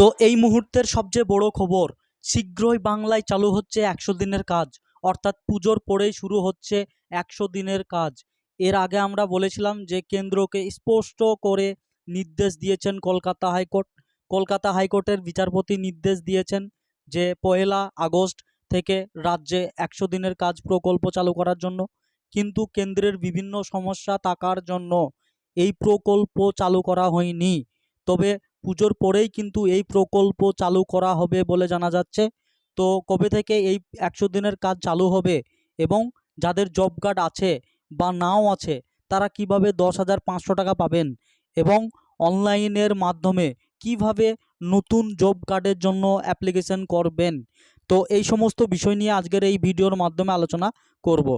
তো এই মুহূর্তের সবচেয়ে বড় খবর, শীঘ্রই বাংলায় চালু হচ্ছে একশো দিনের কাজ। অর্থাৎ পুজোর পরেই শুরু হচ্ছে একশো দিনের কাজ। এর আগে আমরা বলেছিলাম যে কেন্দ্রকে স্পষ্ট করে নির্দেশ দিয়েছেন কলকাতা হাইকোর্ট। কলকাতা হাইকোর্টের বিচারপতি নির্দেশ দিয়েছেন যে পয়লা আগস্ট থেকে রাজ্যে একশো দিনের কাজ প্রকল্প চালু করার জন্য। কিন্তু কেন্দ্রের বিভিন্ন সমস্যা থাকার জন্য এই প্রকল্প চালু করা হয়নি। তবে পুজোর পরেই কিন্তু এই প্রকল্প চালু করা হবে বলে জানা যাচ্ছে। তো কবে থেকে এই একশো দিনের কাজ চালু হবে এবং যাদের জব কার্ড আছে বা নাও আছে, তারা কীভাবে দশ হাজার পাঁচশো টাকা পাবেন এবং অনলাইনের মাধ্যমে কীভাবে নতুন জব কার্ডের জন্য অ্যাপ্লিকেশন করবেন? তো এই সমস্ত বিষয় নিয়ে আজকের এই ভিডিওর মাধ্যমে আলোচনা করব।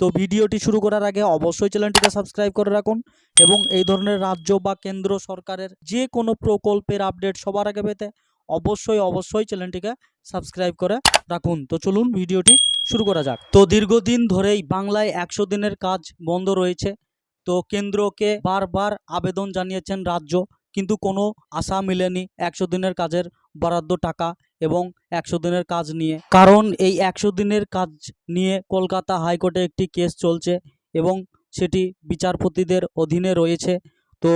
তো ভিডিওটি শুরু করার আগে অবশ্যই চ্যানেলটিকে সাবস্ক্রাইব করে রাখুন এবং এই ধরনের রাজ্য বা কেন্দ্র সরকারের যে কোনো প্রকল্পের আপডেট সবার আগে পেতে অবশ্যই অবশ্যই চ্যানেলটিকে সাবস্ক্রাইব করে রাখুন। তো চলুন ভিডিওটি শুরু করা যাক। তো দীর্ঘদিন ধরেই বাংলায় একশো দিনের কাজ বন্ধ রয়েছে। তো কেন্দ্রকে বারবার আবেদন জানিয়েছেন রাজ্য, কিন্তু কোনো আশা মিলেনি একশো দিনের কাজের বরাদ্দ টাকা। এবং একশো দিনের কাজ নিয়ে। কারণ এই একশো দিনের কাজ নিয়ে কলকাতা হাইকোর্টে একটি কেস চলছে এবং সেটি বিচারপতিদের অধীনে রয়েছে। তো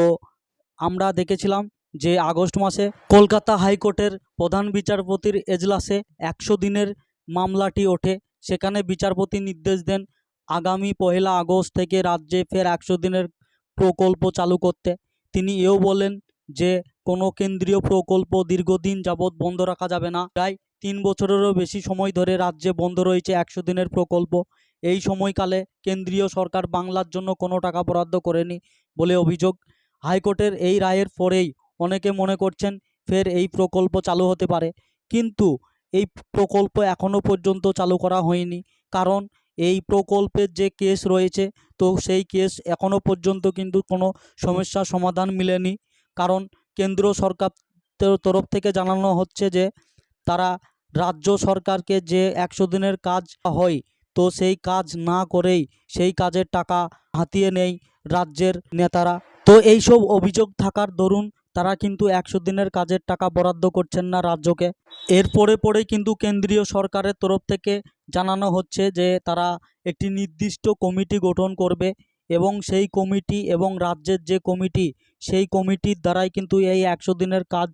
আমরা দেখেছিলাম যে আগস্ট মাসে কলকাতা হাইকোর্টের প্রধান বিচারপতির এজলাসে একশো দিনের মামলাটি ওঠে। সেখানে বিচারপতি নির্দেশ দেন আগামী পহেলা আগস্ট থেকে রাজ্যে ফের একশো দিনের প্রকল্প চালু করতে। তিনি এও বলেন যে কোনো কেন্দ্রীয় প্রকল্প দীর্ঘদিন যাবৎ বন্ধ রাখা যাবে না। প্রায় তিন বছরেরও বেশি সময় ধরে রাজ্যে বন্ধ রয়েছে একশো দিনের প্রকল্প। এই সময়কালে কেন্দ্রীয় সরকার বাংলার জন্য কোনো টাকা বরাদ্দ করেনি বলে অভিযোগ। হাইকোর্টের এই রায়ের পরেই অনেকে মনে করছেন ফের এই প্রকল্প চালু হতে পারে। কিন্তু এই প্রকল্প এখনও পর্যন্ত চালু করা হয়নি। কারণ এই প্রকল্পের যে কেস রয়েছে, তো সেই কেস এখনও পর্যন্ত কিন্তু কোনো সমস্যার সমাধান মিলেনি। কারণ কেন্দ্র সরকার তের তরফ থেকে জানানো হচ্ছে যে, তারা রাজ্য সরকারকে যে একশো দিনের কাজ হয়, তো সেই কাজ না করেই সেই কাজের টাকা হাতিয়ে নেই রাজ্যের নেতারা। তো এইসব অভিযোগ থাকার দরুন তারা কিন্তু একশো দিনের কাজের টাকা বরাদ্দ করছেন না রাজ্যকে। এর পরে কিন্তু কেন্দ্রীয় সরকারের তরফ থেকে জানানো হচ্ছে যে, তারা একটি নির্দিষ্ট কমিটি গঠন করবে এবং সেই কমিটি এবং রাজ্যের যে কমিটি সেই কমিটির দ্বারাই কিন্তু এই একশো দিনের কাজ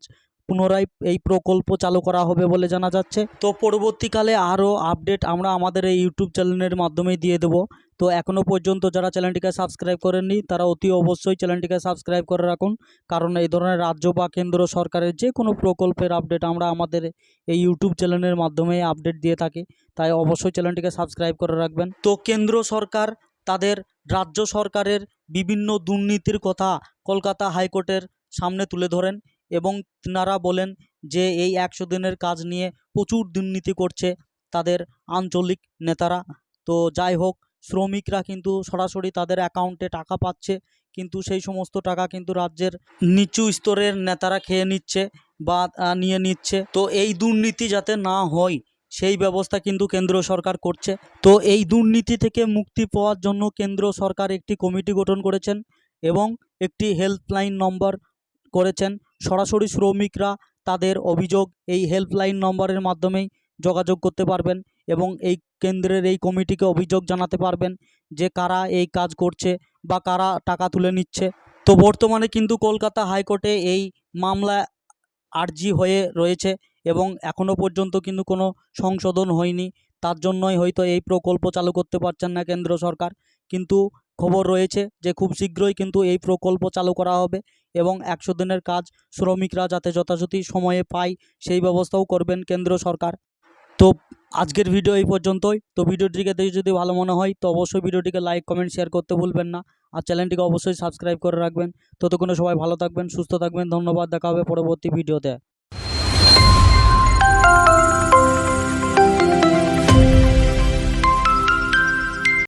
পুনরায় এই প্রকল্প চালু করা হবে বলে জানা যাচ্ছে। তো পরবর্তীকালে আরও আপডেট আমরা আমাদের এই ইউটিউব চ্যানেলের মাধ্যমেই দিয়ে দেবো। তো এখনও পর্যন্ত যারা চ্যানেলটিকে সাবস্ক্রাইব করেননি, তারা অতি অবশ্যই চ্যানেলটিকে সাবস্ক্রাইব করে রাখুন। কারণ এই ধরনের রাজ্য বা কেন্দ্র সরকারের যে কোনো প্রকল্পের আপডেট আমরা আমাদের এই ইউটিউব চ্যানেলের মাধ্যমে আপডেট দিয়ে থাকি। তাই অবশ্যই চ্যানেলটিকে সাবস্ক্রাইব করে রাখবেন। তো কেন্দ্র সরকার তাদের রাজ্য সরকারের বিভিন্ন দুর্নীতির কথা কলকাতা হাইকোর্টের সামনে তুলে ধরেন এবং তিনারা বলেন যে এই একশো দিনের কাজ নিয়ে প্রচুর দুর্নীতি করছে তাদের আঞ্চলিক নেতারা। তো যাই হোক, শ্রমিকরা কিন্তু সরাসরি তাদের অ্যাকাউন্টে টাকা পাচ্ছে, কিন্তু সেই সমস্ত টাকা কিন্তু রাজ্যের নিচু স্তরের নেতারা খেয়ে নিচ্ছে বা নিয়ে নিচ্ছে। তো এই দুর্নীতি যাতে না হয় সেই ব্যবস্থা কিন্তু কেন্দ্র সরকার করছে। তো এই দুর্নীতি থেকে মুক্তি পাওয়ার জন্য কেন্দ্র সরকার একটি কমিটি গঠন করেছেন এবং একটি হেল্পলাইন নম্বর করেছেন। সরাসরি শ্রমিকরা তাদের অভিযোগ এই হেল্পলাইন নম্বরের মাধ্যমেই যোগাযোগ করতে পারবেন এবং এই কেন্দ্রের এই কমিটিকে অভিযোগ জানাতে পারবেন যে কারা এই কাজ করছে বা কারা টাকা তুলে নিচ্ছে। তো বর্তমানে কিন্তু কলকাতা হাইকোর্টে এই মামলা আর্জি হয়ে রয়েছে। এবং এখনও পর্যন্ত কিন্তু কোনো সংশোধন হয়নি। তার জন্যই হয়তো এই প্রকল্প চালু করতে পারছেন না কেন্দ্র সরকার। কিন্তু খবর রয়েছে যে খুব শীঘ্রই কিন্তু এই প্রকল্প চালু করা হবে এবং একশো দিনের কাজ শ্রমিকরা যাতে যথাযথ সময়ে পায় সেই ব্যবস্থাও করবেন কেন্দ্র সরকার। তো আজকের ভিডিও এই পর্যন্তই। তো ভিডিওটিকে দেখে যদি ভালো মনে হয় তো অবশ্যই ভিডিওটিকে লাইক, কমেন্ট, শেয়ার করতে ভুলবেন না। আর চ্যানেলটিকে অবশ্যই সাবস্ক্রাইব করে রাখবেন। ততক্ষণে সবাই ভালো থাকবেন, সুস্থ থাকবেন। ধন্যবাদ। দেখা হবে পরবর্তী ভিডিওতে।